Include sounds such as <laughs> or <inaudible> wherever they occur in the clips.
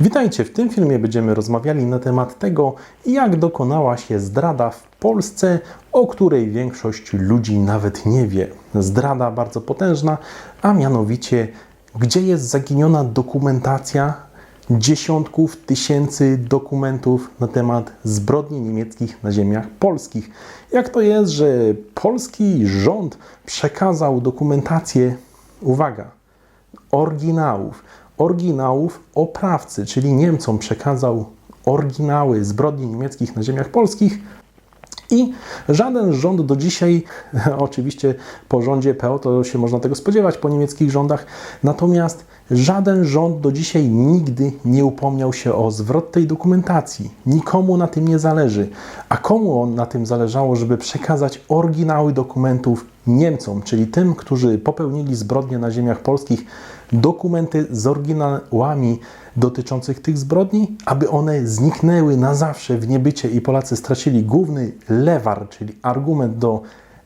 Witajcie, w tym filmie będziemy rozmawiali na temat tego, jak dokonała się zdrada w Polsce, o której większość ludzi nawet nie wie. Zdrada bardzo potężna, a mianowicie, gdzie jest zaginiona dokumentacja dziesiątków tysięcy dokumentów na temat zbrodni niemieckich na ziemiach polskich. Jak to jest, że polski rząd przekazał dokumentację, uwaga, oryginałów, oryginałów oprawcy, czyli Niemcom przekazał oryginały zbrodni niemieckich na ziemiach polskich i żaden rząd do dzisiaj, <laughs> oczywiście po rządzie PO to się można tego spodziewać po niemieckich rządach, natomiast żaden rząd do dzisiaj nigdy nie upomniał się o zwrot tej dokumentacji. Nikomu na tym nie zależy. A komu on na tym zależało, żeby przekazać oryginały dokumentów Niemcom, czyli tym, którzy popełnili zbrodnie na ziemiach polskich, dokumenty z oryginałami dotyczących tych zbrodni, aby one zniknęły na zawsze w niebycie i Polacy stracili główny lewar, czyli argument do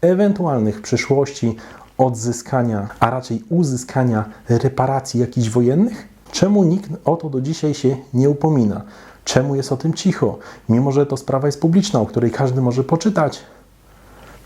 ewentualnych przyszłości odzyskania, a raczej uzyskania reparacji jakichś wojennych? Czemu nikt o to do dzisiaj się nie upomina? Czemu jest o tym cicho? Mimo, że to sprawa jest publiczna, o której każdy może poczytać,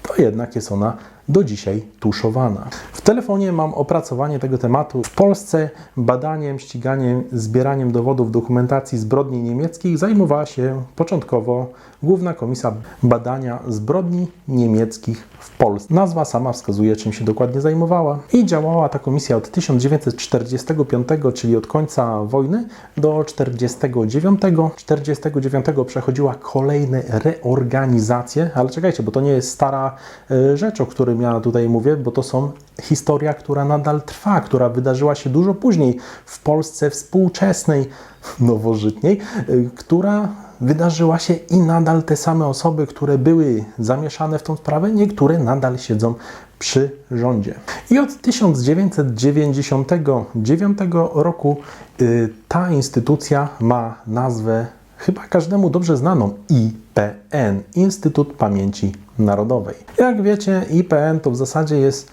to jednak jest ona do dzisiaj tuszowana. W telefonie mam opracowanie tego tematu. W Polsce badaniem, ściganiem, zbieraniem dowodów dokumentacji zbrodni niemieckich zajmowała się początkowo Główna Komisja Badania Zbrodni Niemieckich w Polsce. Nazwa sama wskazuje, czym się dokładnie zajmowała. I działała ta komisja od 1945, czyli od końca wojny, do 1949. 1949 przechodziła kolejne reorganizacje, ale czekajcie, bo to nie jest stara e, rzecz, o którym ja tutaj mówię, bo to są historia, która nadal trwa, która wydarzyła się dużo później w Polsce współczesnej, <laughs> nowożytniej, y, która wydarzyła się i nadal te same osoby, które były zamieszane w tą sprawę, niektóre nadal siedzą przy rządzie. I od 1999 roku y, ta instytucja ma nazwę chyba każdemu dobrze znaną IPN Instytut Pamięci Narodowej. Jak wiecie, IPN to w zasadzie jest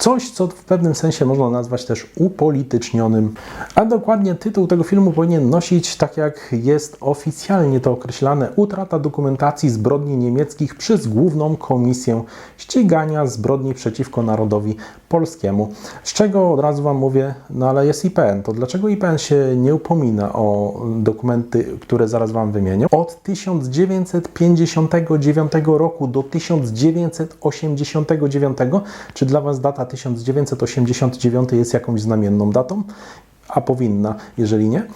coś, co w pewnym sensie można nazwać też upolitycznionym, a dokładnie tytuł tego filmu powinien nosić, tak jak jest oficjalnie to określane, utrata dokumentacji zbrodni niemieckich przez Główną Komisję Ścigania Zbrodni przeciwko Narodowi Polskiemu. Z czego od razu Wam mówię, no ale jest IPN, to dlaczego IPN się nie upomina o dokumenty, które zaraz Wam wymienię? Od 1959 roku do 1989, czy dla Was data 1989 jest jakąś znamienną datą, a powinna, jeżeli nie.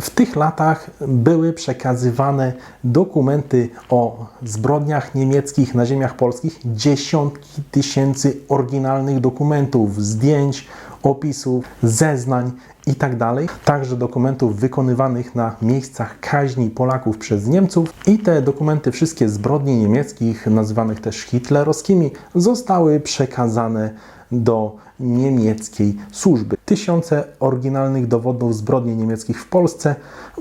W tych latach były przekazywane dokumenty o zbrodniach niemieckich na ziemiach polskich, dziesiątki tysięcy oryginalnych dokumentów, zdjęć, opisów, zeznań itd. Także dokumentów wykonywanych na miejscach kaźni Polaków przez Niemców i te dokumenty, wszystkie zbrodni niemieckich, nazywanych też hitlerowskimi, zostały przekazane do niemieckiej służby. Tysiące oryginalnych dowodów zbrodni niemieckich w Polsce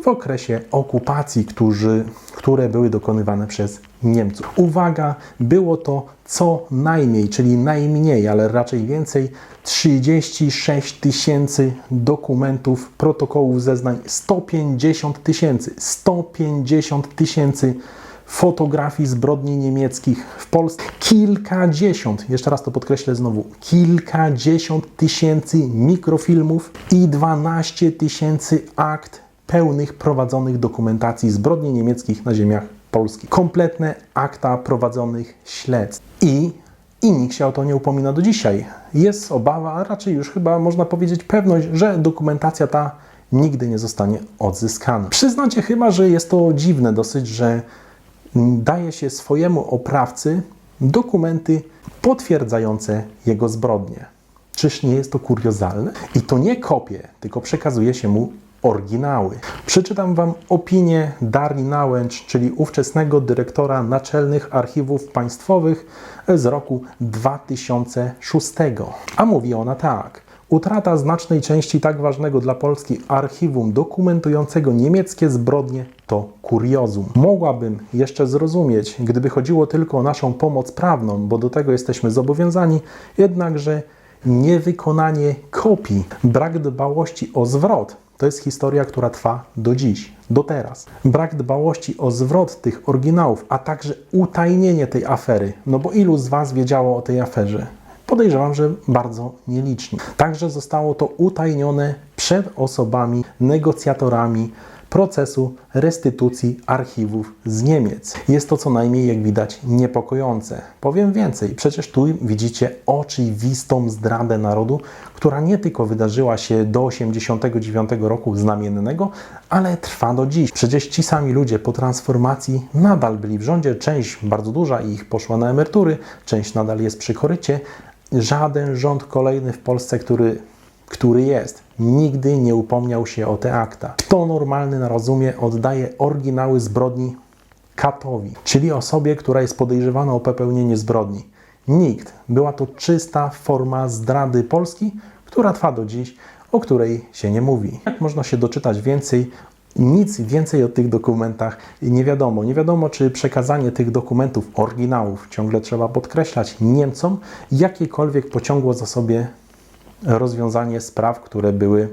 w okresie okupacji, którzy, które były dokonywane przez Niemców. Uwaga, było to co najmniej, czyli najmniej, ale raczej więcej, 36 tysięcy dokumentów, protokołów zeznań, 150 tysięcy, 150 tysięcy fotografii zbrodni niemieckich w Polsce. Kilkadziesiąt, jeszcze raz to podkreślę znowu, kilkadziesiąt tysięcy mikrofilmów i 12 tysięcy akt pełnych prowadzonych dokumentacji zbrodni niemieckich na ziemiach polskich. Kompletne akta prowadzonych śledztw. I, I nikt się o to nie upomina do dzisiaj. Jest obawa, a raczej już chyba można powiedzieć pewność, że dokumentacja ta nigdy nie zostanie odzyskana. Przyznacie chyba, że jest to dziwne dosyć, że daje się swojemu oprawcy dokumenty potwierdzające jego zbrodnie. Czyż nie jest to kuriozalne? I to nie kopie, tylko przekazuje się mu oryginały. Przeczytam Wam opinię Darii Nałęcz, czyli ówczesnego dyrektora naczelnych archiwów państwowych z roku 2006. A mówi ona tak. Utrata znacznej części tak ważnego dla Polski archiwum dokumentującego niemieckie zbrodnie to kuriozum. Mogłabym jeszcze zrozumieć, gdyby chodziło tylko o naszą pomoc prawną, bo do tego jesteśmy zobowiązani, jednakże niewykonanie kopii, brak dbałości o zwrot, To jest historia, która trwa do dziś, do teraz. Brak dbałości o zwrot tych oryginałów, a także utajnienie tej afery. No bo ilu z Was wiedziało o tej aferze? Podejrzewam, że bardzo nieliczni. Także zostało to utajnione przed osobami, negocjatorami procesu restytucji archiwów z Niemiec. Jest to co najmniej, jak widać, niepokojące. Powiem więcej, przecież tu widzicie oczywistą zdradę narodu, która nie tylko wydarzyła się do 89 roku znamiennego, ale trwa do dziś. Przecież ci sami ludzie po transformacji nadal byli w rządzie, część bardzo duża ich poszła na emerytury, część nadal jest przy korycie. Żaden rząd kolejny w Polsce, który który jest, nigdy nie upomniał się o te akta. Kto normalny na rozumie oddaje oryginały zbrodni katowi, czyli osobie, która jest podejrzewana o popełnienie zbrodni. Nikt. Była to czysta forma zdrady Polski, która trwa do dziś, o której się nie mówi. Jak można się doczytać więcej? Nic więcej o tych dokumentach nie wiadomo. Nie wiadomo, czy przekazanie tych dokumentów, oryginałów, ciągle trzeba podkreślać, Niemcom jakiekolwiek pociągło za sobie rozwiązanie spraw, które były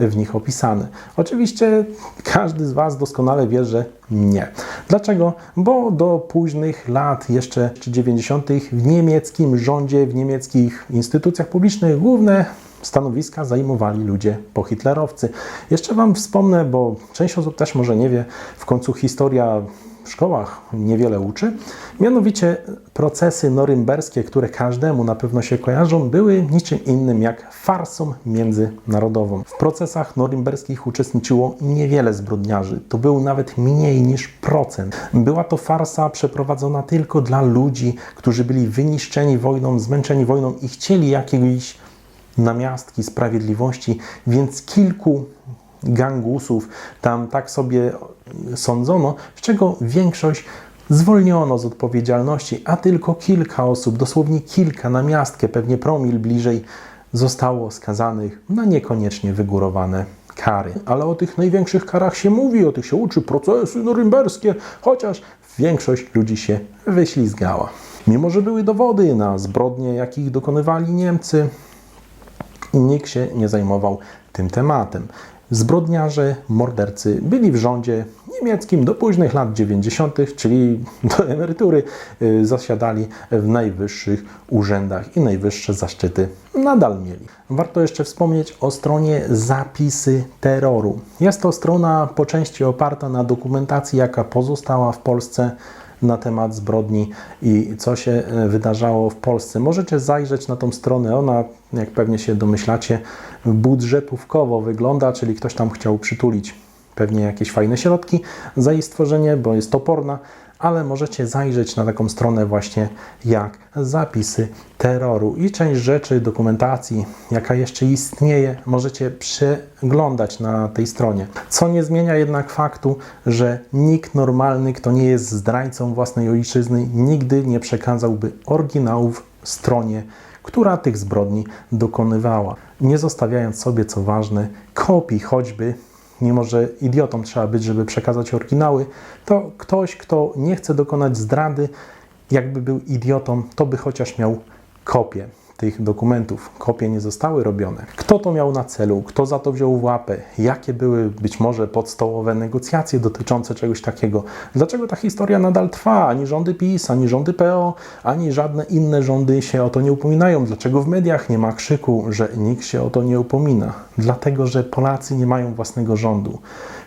w nich opisane. Oczywiście każdy z Was doskonale wie, że nie. Dlaczego? Bo do późnych lat, jeszcze 90., w niemieckim rządzie, w niemieckich instytucjach publicznych główne stanowiska zajmowali ludzie pohitlerowcy. Jeszcze Wam wspomnę, bo część osób też może nie wie, w końcu historia w szkołach niewiele uczy. Mianowicie procesy norymberskie, które każdemu na pewno się kojarzą, były niczym innym jak farsą międzynarodową. W procesach norymberskich uczestniczyło niewiele zbrodniarzy. To był nawet mniej niż procent. Była to farsa przeprowadzona tylko dla ludzi, którzy byli wyniszczeni wojną, zmęczeni wojną i chcieli jakiejś namiastki sprawiedliwości, więc kilku gangusów tam tak sobie sądzono, z czego większość zwolniono z odpowiedzialności, a tylko kilka osób, dosłownie kilka na miastkę, pewnie promil bliżej, zostało skazanych na niekoniecznie wygórowane kary. Ale o tych największych karach się mówi, o tych się uczy, procesy norymberskie, chociaż większość ludzi się wyślizgała. Mimo, że były dowody na zbrodnie, jakich dokonywali Niemcy, nikt się nie zajmował tym tematem. Zbrodniarze, mordercy byli w rządzie niemieckim do późnych lat 90., czyli <laughs> do emerytury, y, zasiadali w najwyższych urzędach i najwyższe zaszczyty nadal mieli. Warto jeszcze wspomnieć o stronie Zapisy Terroru. Jest to strona po części oparta na dokumentacji, jaka pozostała w Polsce na temat zbrodni i co się e, wydarzało w Polsce. Możecie zajrzeć na tą stronę. Ona, jak pewnie się domyślacie, budżetówkowo wygląda, czyli ktoś tam chciał przytulić pewnie jakieś fajne środki za jej stworzenie, bo jest toporna, ale możecie zajrzeć na taką stronę właśnie jak zapisy terroru i część rzeczy, dokumentacji, jaka jeszcze istnieje, możecie przeglądać na tej stronie. Co nie zmienia jednak faktu, że nikt normalny, kto nie jest zdrajcą własnej ojczyzny, nigdy nie przekazałby oryginałów stronie, która tych zbrodni dokonywała, nie zostawiając sobie, co ważne, kopii choćby mimo że idiotą trzeba być, żeby przekazać oryginały, to ktoś, kto nie chce dokonać zdrady, jakby był idiotą, to by chociaż miał kopię tych dokumentów. Kopie nie zostały robione. Kto to miał na celu? Kto za to wziął łapę? Jakie były być może podstołowe negocjacje dotyczące czegoś takiego? Dlaczego ta historia nadal trwa? Ani rządy PiS, ani rządy PO, ani żadne inne rządy się o to nie upominają. Dlaczego w mediach nie ma krzyku, że nikt się o to nie upomina? Dlatego, że Polacy nie mają własnego rządu.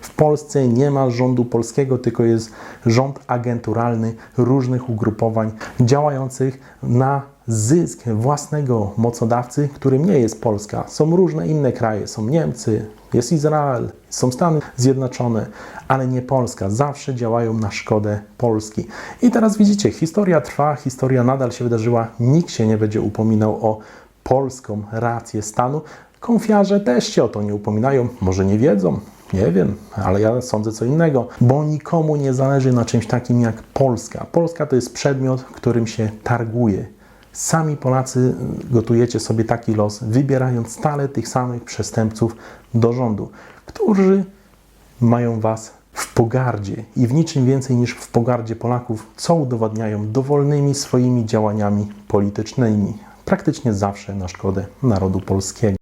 W Polsce nie ma rządu polskiego, tylko jest rząd agenturalny różnych ugrupowań działających na zysk własnego mocodawcy, którym nie jest Polska. Są różne inne kraje, są Niemcy, jest Izrael, są Stany Zjednoczone, ale nie Polska. Zawsze działają na szkodę Polski. I teraz widzicie, historia trwa, historia nadal się wydarzyła, nikt się nie będzie upominał o polską rację stanu. Konfiarze też się o to nie upominają, może nie wiedzą, nie wiem, ale ja sądzę co innego, bo nikomu nie zależy na czymś takim jak Polska. Polska to jest przedmiot, którym się targuje. Sami Polacy gotujecie sobie taki los, wybierając stale tych samych przestępców do rządu, którzy mają was w pogardzie i w niczym więcej niż w pogardzie Polaków, co udowadniają dowolnymi swoimi działaniami politycznymi, praktycznie zawsze na szkodę narodu polskiego.